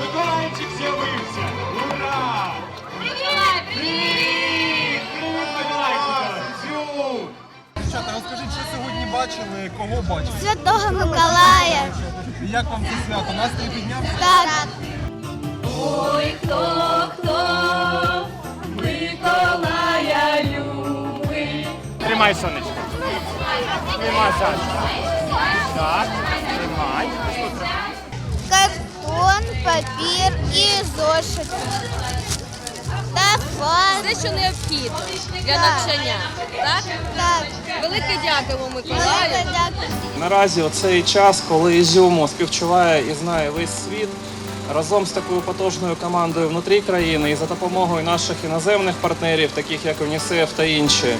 Миколаївчик з'явився! Ура! Привіт! Привіт! Дівчата, розкажіть, що сьогодні бачили, кого бачили? Святого Миколая. І Як вам це свято? Настрій піднявся? Так. Ой, хто, хто Миколая любить. Тримай, сонечко. Тримай, сонечко. Так, тримай. Картон, папір і зошити. Та фан. Все, що необхідно для Так. навчання. Так? Так. Велике дякуємо Велике Миколаю. дякую. Наразі оцей час, коли Ізюму співчуває і знає весь світ, разом з такою потужною командою внутрі країни і за допомогою наших іноземних партнерів, таких як ЮНІСЕФ та інші,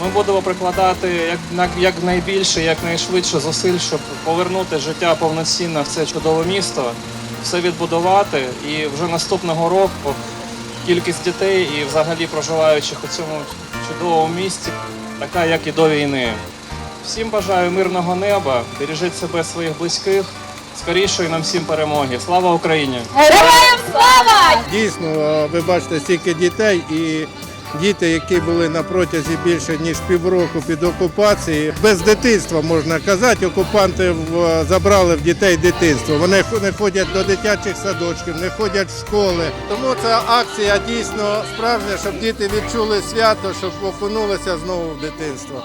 ми будемо прикладати як, як найбільше, як найшвидше зусиль, щоб повернути життя повноцінно в це чудове місто, все відбудувати. І вже наступного року кількість дітей і взагалі проживаючих у цьому чудовому місті, така як і до війни. Всім бажаю мирного неба, бережіть себе своїх близьких, скорішої нам всім перемоги. Слава Україні! Героям слава! Дійсно, ви бачите стільки дітей і діти, які були на протязі більше ніж півроку під окупацією, без дитинства можна казати, окупанти забрали в дітей дитинство. Вони не ходять до дитячих садочків, не ходять в школи. Тому ця акція дійсно справжня, щоб діти відчули свято, щоб окунулися знову в дитинство.